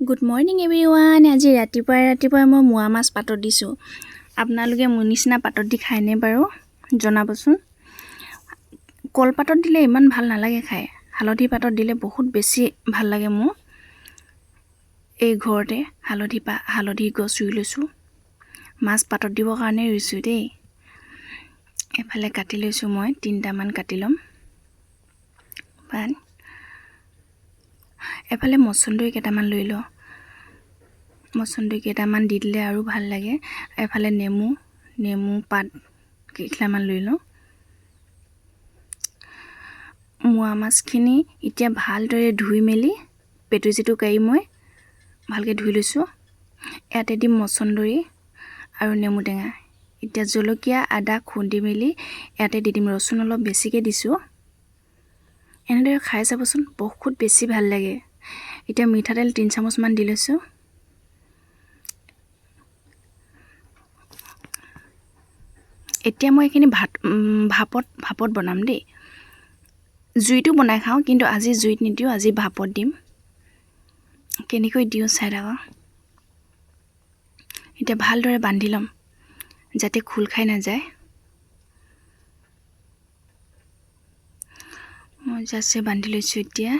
Good morning everyone আজি ৰাতিপুৱাই ৰাতিপুৱাই মই মোৱা মাছ পাতত দিছোঁ। আপোনালোকে মোৰ নিচিনা পাতত দি খায়নে বাৰু? জনাবচোন। কলপাতত দিলে ইমান ভাল নালাগে খাই। হালধি পাতত দিলে বহুত বেছি ভাল লাগে মোৰ। এই ঘৰতে হালধি পা হালধি গছ ৰুই লৈছোঁ। মাছ পাতত দিবৰ কাৰণে ৰুইছোঁ দেই। এফালে কাটি লৈছোঁ মই তিনিটামান কাটি ল'ম। পাত এফালে মচন্দৰী কেইটামান লৈ লওঁ মচন্দৰী কেইটামান দি দিলে আৰু ভাল লাগে। এফালে নেমু নেমু পাত কেইখিলামান লৈ লওঁ মোৱা মাছখিনি এতিয়া ভালদৰে ধুই মেলি পেটু চেটু কাঢ়ি মই ভালকৈ ধুই লৈছোঁ। ইয়াতে দিম মচন্দৰী আৰু নেমু টেঙা। এতিয়া জলকীয়া আদা খুন্দি মেলি ইয়াতে দি দিম। ৰচুন অলপ বেছিকৈ দিছোঁ। এনেদৰে খাই চাবচোন বহুত বেছি ভাল লাগে। এতিয়া মিঠাতেল তিনি চামুচমান দি লৈছোঁ। এতিয়া মই এইখিনি ভাত ভাপত ভাপত বনাম দেই। জুইতো বনাই খাওঁ কিন্তু আজি জুইত নিদিওঁ আজি ভাপত দিম। কেনেকৈ দিওঁ চাই থাকক এতিয়া ভালদৰে বান্ধি ল'ম যাতে খোল খাই নাযায়। মই জাষ্ট বান্ধি লৈছোঁ এতিয়া।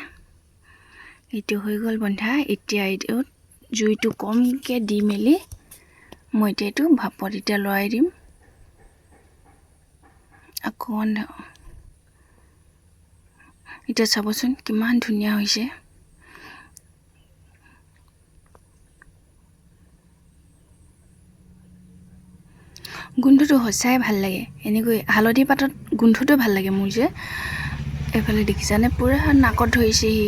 এইটো হৈ গ'ল বন্ধা এতিয়া এইটো জুইটো কমকৈ দি মেলি মই এতিয়া এইটো ভাপত এতিয়া লৰাই দিম। অকণমান এতিয়া চাবচোন কিমান ধুনীয়া হৈছে। গোন্ধটো সঁচাই ভাল লাগে। এনেকৈ হালধি পাতত গোন্ধটোৱে ভাল লাগে মোৰ যে। এইফালে দেখিছানে? পূৰা নাকত ধৰিছেহি।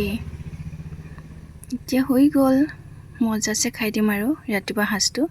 এতিয়া হৈ গ'ল। মজাছে খাই দিম আৰু ৰাতিপুৱা সাঁজটো।